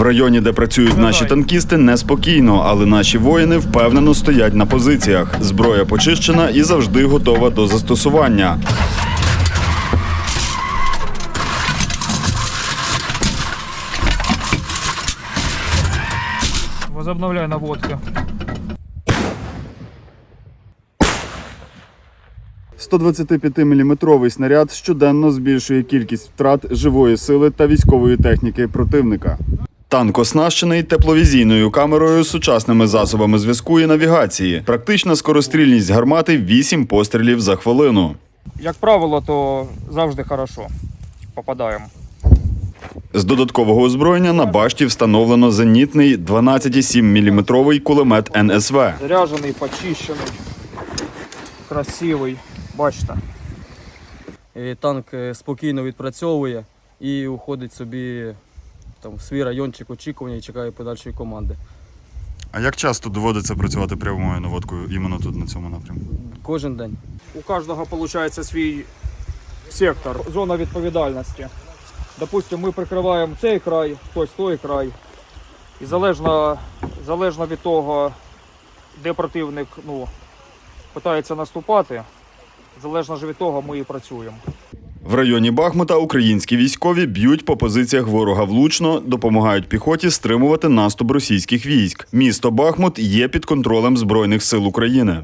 В районі, де працюють наші танкісти, неспокійно, але наші воїни впевнено стоять на позиціях. Зброя почищена і завжди готова до застосування. Возобновляй наводки. 125-мм снаряд щоденно збільшує кількість втрат живої сили та військової техніки противника. Танк оснащений тепловізійною камерою, сучасними засобами зв'язку і навігації. Практична скорострільність гармати 8 пострілів за хвилину. Як правило, то завжди хорошо. Попадаємо. З додаткового озброєння на башті встановлено зенітний 12,7 мм кулемет НСВ. Заряджений, почищений, красивий. Бачите. І танк е, спокійно відпрацьовує і уходить собі там, в свій райончик очікування і чекає подальшої команди. А як часто доводиться працювати прямою наводкою іменно тут на цьому напрямку? Кожен день. У кожного виходить свій сектор, зона відповідальності. Допустимо, ми прикриваємо цей край, хтось той край. І залежно, залежно від того, де противник ну, питається наступати, залежно ж від того ми і працюємо. В районі Бахмута українські військові б'ють по позиціях ворога влучно, допомагають піхоті стримувати наступ російських військ. Місто Бахмут є під контролем Збройних сил України.